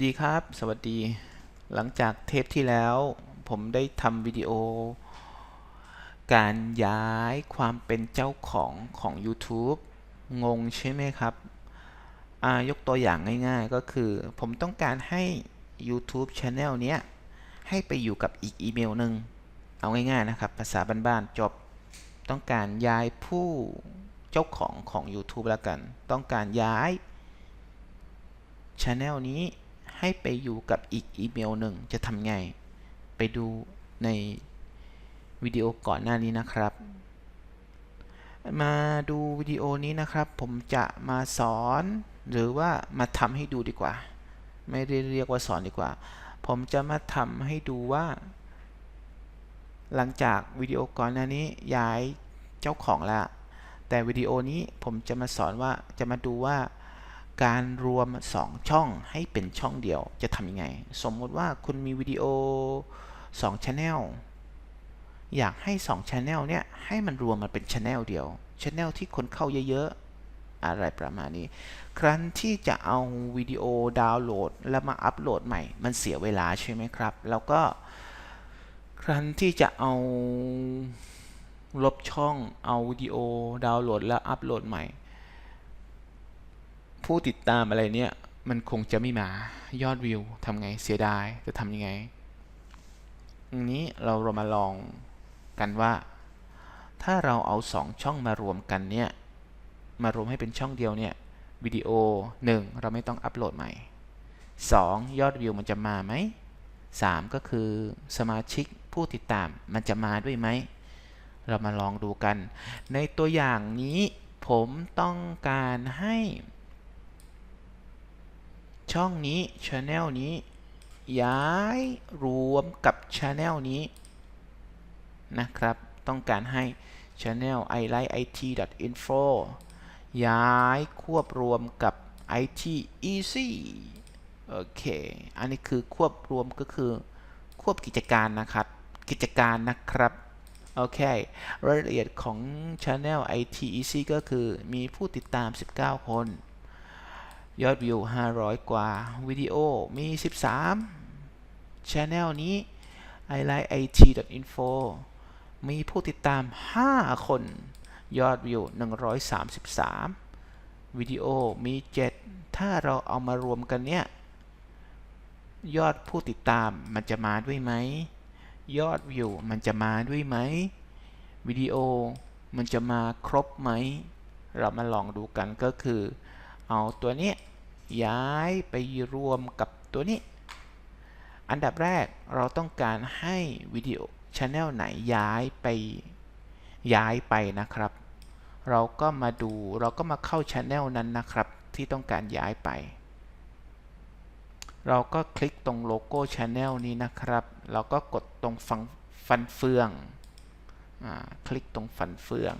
ดีครับ สวัสดี หลังจากเทปที่แล้ว ผมได้ทำวิดีโอ การย้ายความเป็นเจ้าของของ YouTube งงใช่ไหมครับยกตัวอย่างง่ายๆ ก็คือ ผมต้องการให้ YouTube Channel เนี้ย ให้ไปอยู่กับอีกอีเมลหนึ่ง เอาง่ายๆนะครับ ภาษาบ้านๆจบ ต้องการย้ายผู้เจ้าของของ YouTube แล้วกัน ต้องการย้าย Channel นี้ ให้ไปอยู่กับอีกอีเมลหนึ่งจะทำไง ไปดูในวิดีโอก่อนหน้านี้นะครับ มาดูวิดีโอนี้นะครับ ผมจะมาสอนหรือว่ามาทำให้ดูดีกว่า ไม่ได้เรียกว่าสอนดีกว่า ผมจะมาทำให้ดูว่า หลังจากวิดีโอก่อนหน้านี้ย้ายเจ้าของแล้วแต่วิดีโอนี้ผมจะมาสอนว่าจะมาดูว่า การรวม 2 ช่องให้เป็นช่องเดียวจะทำยังไง สมมติว่าคุณมีวิดีโอ2 Channel อยากให้ 2 Channel เนี่ยให้มันรวมมาเป็น Channel เดียว Channel ที่คนเข้าเยอะๆ อะไรประมาณนี้ ครั้นที่จะเอาวิดีโอดาวน์โหลด แล้วมาอัปโหลดใหม่ มันเสียเวลาใช่ไหมครับ แล้วก็ ครั้นที่จะเอาลบช่องเอาวิดีโอดาวน์โหลดแล้วอัปโหลดใหม่ ผู้ติดตามอะไรเนี่ย มันคงจะไม่มายอดวิวทำไงเสียดายจะทำยังไงอันนี้เราเรามาลองกันว่า ถ้าเราเอาสองช่องมารวมกันเนี่ย มารวมให้เป็นช่องเดียวเนี่ยวิดีโอ 1 เราไม่ต้องอัปโหลดใหม่ 2 ยอดวิวมันจะมาไหม 3 ก็คือสมาชิกผู้ติดตามมันจะมาด้วยไหม เรามาลองดูกัน ในตัวอย่างนี้ผมต้องการให้ ช่องนี้ Channel นี้ ย้ายรวมกับ Channel นี้ นะครับ ต้องการให้ Channel i like it info ย้ายควบรวมกับ it easy โอเค อันนี้คือควบรวมก็คือ ควบกิจการนะครับ กิจการนะครับ โอเค รายละเอียดของ Channel IT Easy ก็คือมีผู้ติดตาม 19 คน ยอดวิว 500 กว่า วิดีโอมี 13 Channel นี้ i like it info มีผู้ติดตาม 5 คน ยอดวิว 133 วิดีโอมี 7 ถ้าเราเอามารวมกันเนี่ย ยอดผู้ติดตามมันจะมาด้วยไหม ยอดวิวมันจะมาด้วยไหม วิดีโอมันจะมาครบไหม เรามาลองดูกันก็คือ เอาตัวนี้ย้ายไปรวมกับตัวนี้ อันดับแรกเราต้องการให้วิดีโอช anel ไหนย้ายไปย้ายไปนะครับ เราก็มาดูเราก็มาเข้าช anel นั้นนะครับ ที่ต้องการย้ายไป เราก็คลิกตรงโลโก้ Channel นี้นะครับ เราก็กดตรงฟังฟันเฟือง คลิกตรงฟันเฟือง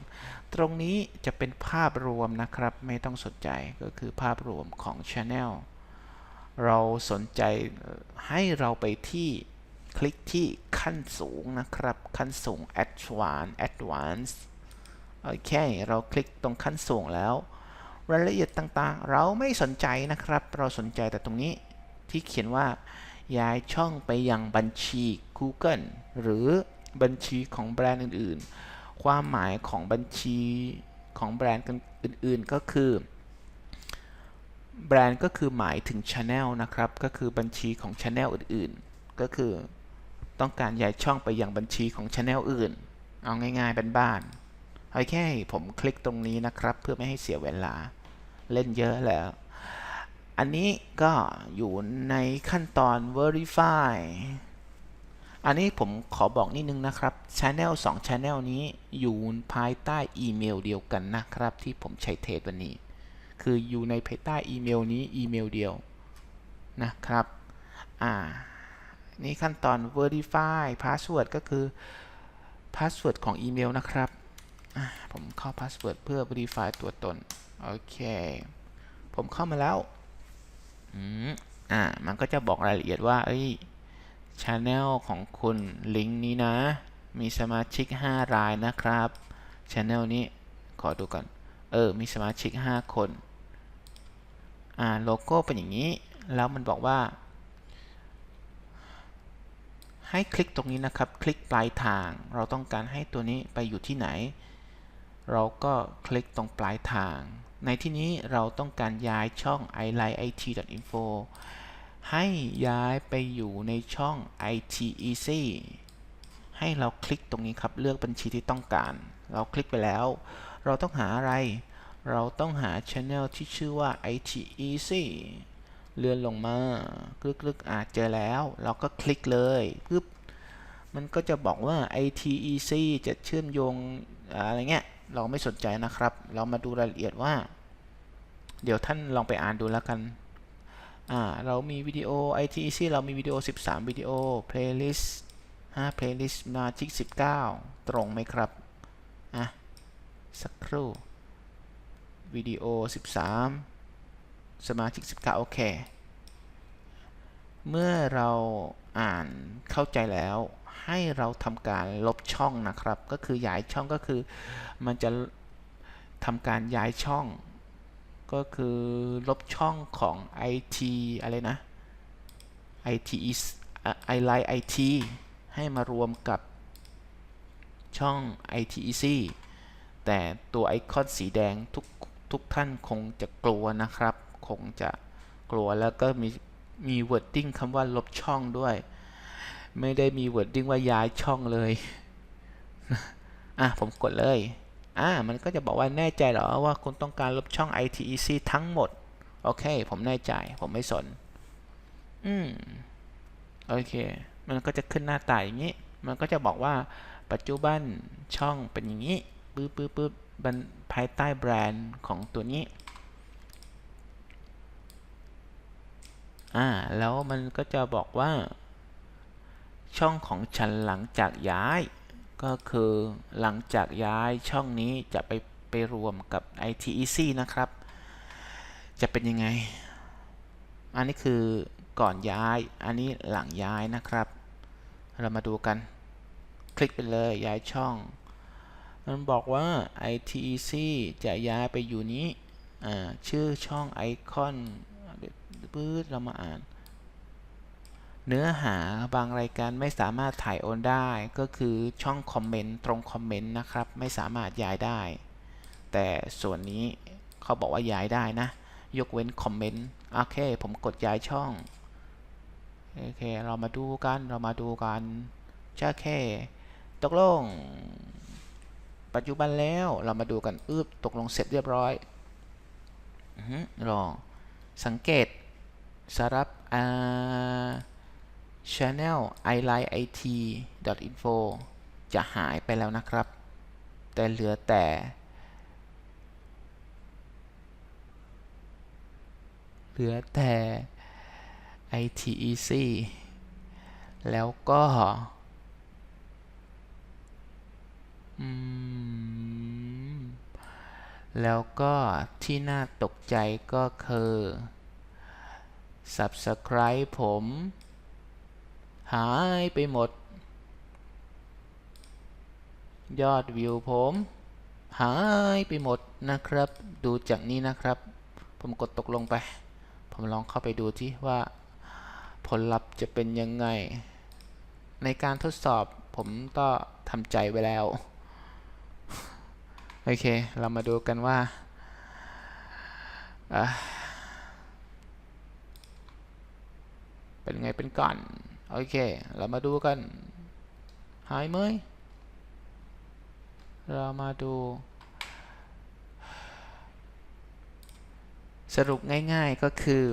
ตรงนี้จะเป็นภาพรวมนะครับ ไม่ต้องสนใจก็คือภาพรวมของ Channel เราสนใจให้เราไปที่คลิกที่ขั้นสูงนะครับ ขั้นสูง Advanced Advanced โอเค เราคลิกตรงขั้นสูงแล้ว รายละเอียดต่างๆ เราไม่สนใจนะครับ เราสนใจแต่ตรงนี้ที่เขียนว่า ย้ายช่องไปยังบัญชี Google หรือ บัญชีของแบรนด์อื่นๆ ความหมายของบัญชีของแบรนด์อื่นๆ ก็คือ แบรนด์ก็คือหมายถึง Channel นะครับ ก็คือบัญชีของ Channel อื่นๆ ก็คือต้องการย้ายช่องไปยังบัญชีของ Channel อื่น เอาง่ายๆเป็นบ้านโอเคผมคลิกตรงนี้นะครับ เพื่อไม่ให้เสียเวลาเล่นเยอะแล้ว อันนี้ก็อยู่ในขั้นตอน verify อันนี้ผมขอบอกนิดนึงนะครับ Channel 2 Channel นี้อยู่ภายใต้อีเมลเดียวกันนะครับ ที่ผมใช้เทสวันนี้ คืออยู่ในภายใต้อีเมลนี้อีเมลเดียวนะครับอ่านี่ขั้นตอน verify password ก็คือ password ของอีเมลนะครับผมเข้า password เพื่อ verify ตัวตน โอเค ผมเข้ามาแล้ว อืม อ่า มันก็จะบอกรายละเอียดว่า เอ้ย Channel ของคุณลิงก์นี้นะ มีสมาชิก 5 รายนะครับ Channel นี้ขอดูก่อน เออ มีสมาชิก 5 คน อ่า โลโก้เป็นอย่างนี้ แล้วมันบอกว่า ให้คลิกตรงนี้นะครับ คลิกปลายทาง เราต้องการให้ตัวนี้ไปอยู่ที่ไหน เราก็คลิกตรงปลายทาง ในที่นี้เราต้องการย้ายช่อง i l i n e it.info ให้ย้ายไปอยู่ในช่อง IT Easy ให้เราคลิกตรงนี้ครับเลือกบัญชีที่ต้องการ เราคลิกไปแล้ว เราต้องหาอะไร เราต้องหา Channel ที่ชื่อว่า IT Easy เลื่อนลงมาคลึกๆอาจเจอแล้ว เราก็คลิกเลยปึ๊บมันก็จะบอกว่า IT Easy จะเชื่อมโยงอะไรเงี้ย เราไม่สนใจนะครับ เรามาดูรายละเอียดว่า เดี๋ยวท่านลองไปอ่านดูแล้วกัน อ่าเรามีวิดีโอ ITC เรามีวิดีโอ 13 วิดีโอ playlist 5 playlist สมาชิก19 ตรงไหมครับ อะ สักครู่ วิดีโอ 13 สมาชิก 19 โอเค เมื่อเราอ่านเข้าใจแล้วให้เราทำการลบช่องนะครับ ก็คือย้ายช่องก็คือมันจะทำการย้ายช่อง ก็คือลบช่องของ IT อะไรนะ IT is I like IT ให้มารวมกับช่อง IT easy แต่ตัวไอคอนสีแดงทุกทุกท่านคงจะกลัวนะครับ คงจะกลัวแล้วก็มีมี wording คำว่าลบช่องด้วย ไม่ได้มี wording ว่าย้ายช่องเลย อะ ผมกดเลย อ่ามันก็จะบอกว่าแน่ใจเหรอว่าคุณต้องการลบช่อง ITEC ทั้งหมด โอเค ผมแน่ใจ ผมไม่สน อืม โอเค มันก็จะขึ้นหน้าตาอย่างนี้ มันก็จะบอกว่าปัจจุบันช่องเป็นอย่างนี้ปึ๊บปึ๊บปึ๊บมันภายใต้แบรนด์ของตัวนี้อ่าแล้วมันก็จะบอกว่า ช่องของฉันหลังจากย้าย ก็คือหลังจากย้ายช่องนี้จะไปไปรวมกับ ITEC นะครับ จะเป็นยังไง อันนี้คือก่อนย้าย อันนี้หลังย้ายนะครับ เรามาดูกัน คลิกไปเลยย้ายช่อง มันบอกว่า ITEC จะย้ายไปอยู่นี้ ชื่อช่องไอคอนปื๊ดเรามาอ่าน เนื้อหาบางรายการไม่สามารถถ่ายโอนได้ ก็คือช่องคอมเมนต์ตรงคอมเมนต์นะครับ ไม่สามารถย้ายได้ แต่ส่วนนี้เขาบอกว่าย้ายได้นะ ยกเว้นคอมเมนต์โอเค ผมกดย้ายช่องโอเค เรามาดูกันเรามาดูกันจ้าแค่ตกลง ปัจจุบันแล้วเรามาดูกันอึบตกลงเสร็จเรียบร้อยรอสังเกตสารับอ่า channel i l i it info จะหายไปแล้วนะครับ แต่เหลือแต่ เหลือแต่ ITEC แล้วก็แล้วก็ที่น่าตกใจก็คือ Subscribe ผม หายไปหมด ยอดวิวผม หายไปหมดนะครับ ดูจากนี้นะครับ ผมกดตกลงไป ผมลองเข้าไปดูที่ว่า ผลลัพธ์จะเป็นยังไง ในการทดสอบผมก็ทำใจไว้แล้ว โอเค เรามาดูกันว่าเป็นไงเป็นก่อน โอเค เรามาดูกัน หายไหมเรามาดู สรุปง่ายๆก็คือ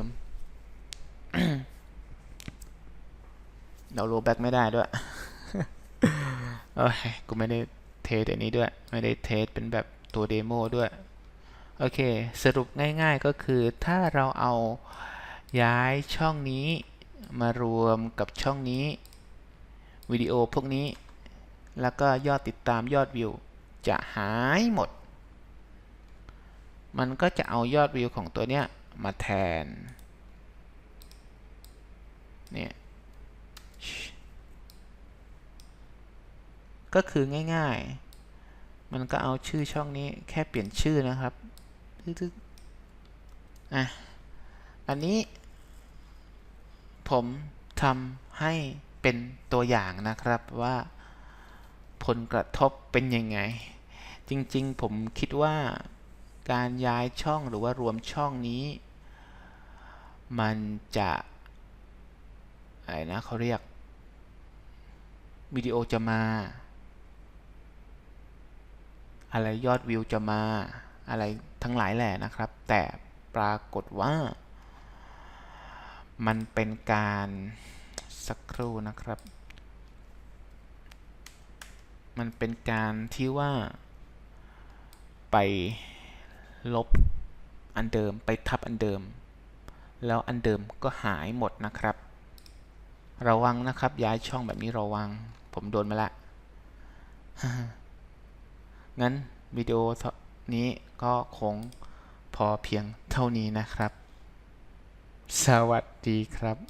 เราโรแบ็กไม่ได้ด้วย โอ้ย กูไม่ได้เทสอันนี้ด้วย ไม่ได้เทสเป็นแบบตัวเดโมด้วย โอเค สรุปง่ายๆก็คือถ้าเราเอาย้ายช่องนี้ มารวมกับช่องนี้วิดีโอพวกนี้ แล้วก็ยอดติดตามยอดวิว จะหายหมด มันก็จะเอายอดวิวของตัวเนี้ยมาแทนเนี่ยก็คือง่ายๆ มันก็เอาชื่อช่องนี้แค่เปลี่ยนชื่อนะครับทึกๆอะ อันนี้ ผมทำให้เป็นตัวอย่างนะครับว่าผลกระทบเป็นยังไง จริงๆ ผมคิดว่าการย้ายช่องหรือว่ารวมช่องนี้ มันจะอะไรนะเขาเรียกวิดีโอจะมา อะไรยอดวิวจะมา อะไรทั้งหลายแหละนะครับ แต่ปรากฏว่า มันเป็นการสักครู่นะครับ มันเป็นการที่ว่า ไปลบอันเดิมไปทับอันเดิม แล้วอันเดิมก็หายหมดนะครับ ระวังนะครับย้ายช่องแบบนี้ระวัง ผมโดนมาละงั้นวิดีโอนี้ก็คงพอเพียงเท่านี้นะครับ สวัสดีครับ